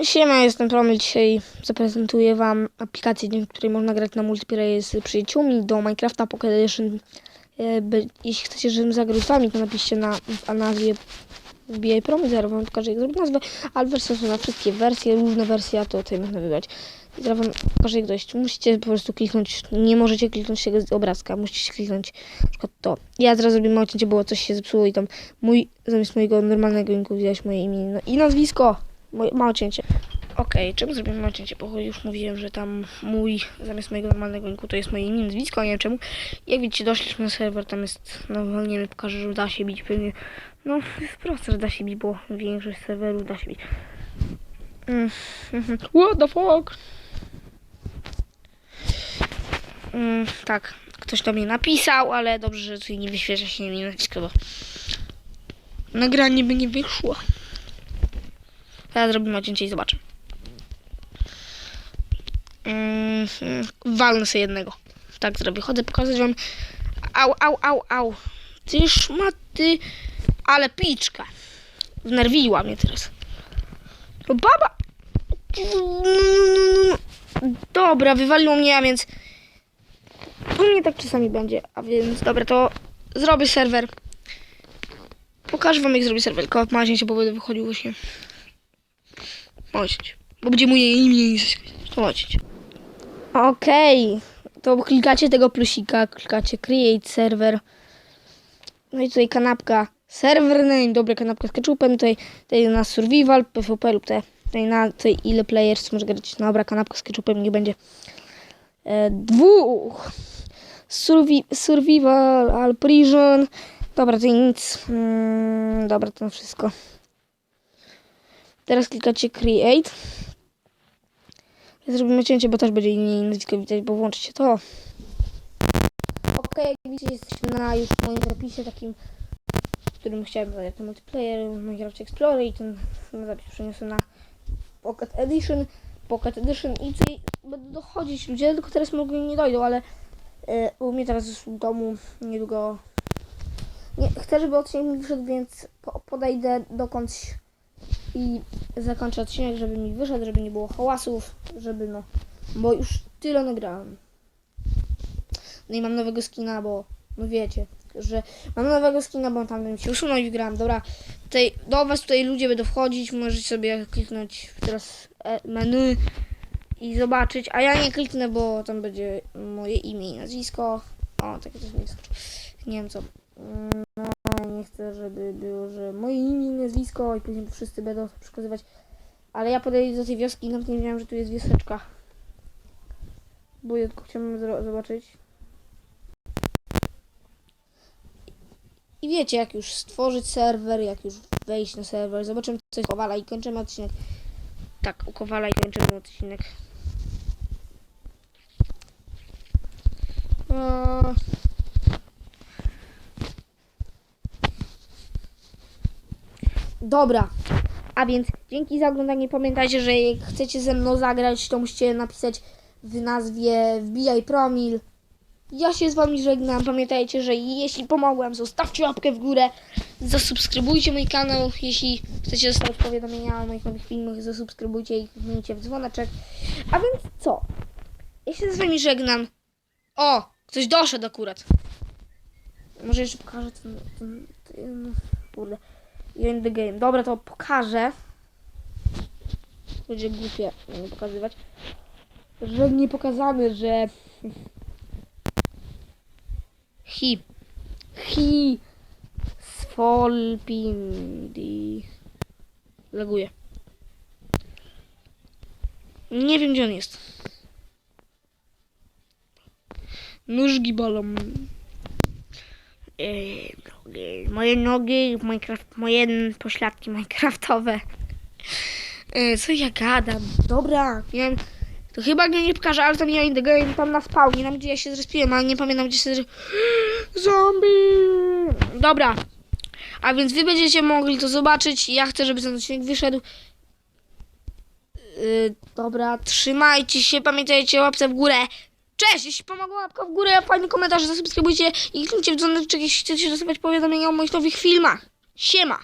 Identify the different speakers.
Speaker 1: Siema, jestem Promil. Dzisiaj zaprezentuję Wam aplikację, dzięki której można grać na multiplayer z przyjaciółmi do Minecrafta Pocket Edition. Jeśli chcecie, żebym zagrał z Wami, to napiszcie na w nazwie wbijaj Promil, zaraz Wam pokażę jak zrobić nazwę, ale wersje są na wszystkie wersje, różne wersje, a to tutaj można wybrać. Zaraz Wam pokażę jak dojść. Musicie po prostu kliknąć, nie możecie kliknąć tego obrazka, musicie kliknąć na przykład to. Ja zaraz zrobię małe cięcie, bo coś się zepsuło i tam mój, zamiast mojego normalnego linku widać moje imię no, i nazwisko. Moje, małe cięcie. Okej, czemu zrobiłem małe cięcie? Bo już mówiłem, że tam mój, zamiast mojego normalnego linku, to jest moje imię, nazwisko, nie wiem czemu. Jak widzicie, doszliśmy na serwer, tam jest, no nie wiem, pokażę, że da się bić pewnie. No, jest proste, że da się bić, bo większość serwerów da się bić. Mm, mhm. What the fuck? Mm, tak, ktoś do mnie napisał, ale dobrze, że tutaj nie wyświetla się mi nazwisko, bo nagranie by nie wyszło. Teraz zrobimy odcięcie i zobaczę. Mm, walnę sobie jednego. Tak zrobię. Chodzę pokazać wam. Au, au, au, au. Ty szmaty. Ale piczka. Znerwiła mnie teraz. Baba. Dobra, wywaliło mnie, a więc... U mnie tak czasami będzie, a więc dobra, to zrobię serwer. Pokażę wam jak zrobię serwer, tylko macie się, bo będę wychodził właśnie. Chodźcie. Bo będzie moje imię i Chodźcie. Okej. To klikacie tego plusika, klikacie create server. No i tutaj kanapka server name, dobra kanapka z ketchupem, tutaj, tutaj na survival, PvP lub te, tutaj na tutaj ile players może grać. Dobra kanapka z ketchupem, nie będzie e, dwóch. Survi survival, prison. Dobra, to nic. Mm, dobra, to wszystko. Teraz klikacie Create. Zrobimy cięcie, bo też będzie inne nazwisko widać, bo włączycie to. Ok, jak widzicie, jesteśmy na już moim zapisie takim, w którym chciałem zagrać ten multiplayer, Minecraft Explorer i ten zapis przeniosłem na Pocket Edition. Pocket Edition i tutaj będą dochodzić ludzie, tylko teraz mogą nie dojdą, ale e, u mnie teraz w domu niedługo nie, chcę, żeby odcinek mi wyszedł, więc po, podejdę dokądś i zakończę odcinek, żeby mi wyszedł, żeby nie było hałasów, żeby no, bo już tyle nagrałem. No i mam nowego skina, bo no wiecie, że mam nowego skina, bo tam bym się usunął i wygrałem. Dobra, tutaj, do was tutaj ludzie będą wchodzić, możecie sobie kliknąć teraz e, menu i zobaczyć, a ja nie kliknę, bo tam będzie moje imię i nazwisko. O, takie coś mi skoczyło. Nie wiem co. Mm, No, nie chcę, żeby było, że moje imię i nazwisko i później wszyscy będą to przekazywać. Ale ja podejdę do tej wioski i nawet nie wiedziałem, że tu jest wioseczka. Bo ja tylko chciałem zobaczyć. I wiecie, jak już stworzyć serwer, jak już wejść na serwer, zobaczymy coś Kowala i kończymy odcinek. Tak, u Kowala i kończymy odcinek. Eee, Dobra. A więc dzięki za oglądanie. Pamiętajcie, że jak chcecie ze mną zagrać, to musicie napisać w nazwie wbijaj promil. Ja się z wami żegnam. Pamiętajcie, że jeśli pomogłem, zostawcie łapkę w górę. Zasubskrybujcie mój kanał. Jeśli chcecie dostać powiadomienia o moich nowych filmach, zasubskrybujcie i kliknijcie w dzwoneczek. A więc co? Ja się z wami żegnam. O! Ktoś doszedł akurat. Może jeszcze pokażę ten... ten, ten kurde. You're in the game. Dobra, to pokażę. Będzie głupie nie pokazywać. Że nie pokazamy, że... Hi. Hi. Sfolpindi. Laguje. Nie wiem, gdzie on jest. Nóżki bolą. Nogi. Moje nogi, Minecraft, moje pośladki minecraftowe. Eee, co ja gadam? Dobra, wiem. To chyba nie pokaże, ale tam ja in the game, tam na spawnie, tam gdzie ja się zrespiłem, ale nie pamiętam gdzie się. Zombie! Dobra. A więc wy będziecie mogli to zobaczyć. Ja chcę, żeby ten odcinek wyszedł. Yy, dobra, trzymajcie się, pamiętajcie, łapce w górę. Cześć, jeśli pomogła łapka w górę, fajny komentarz, zasubskrybujcie i kliknijcie w dzwoneczek, jeśli chcecie dostawać powiadomienia o moich nowych filmach. Siema!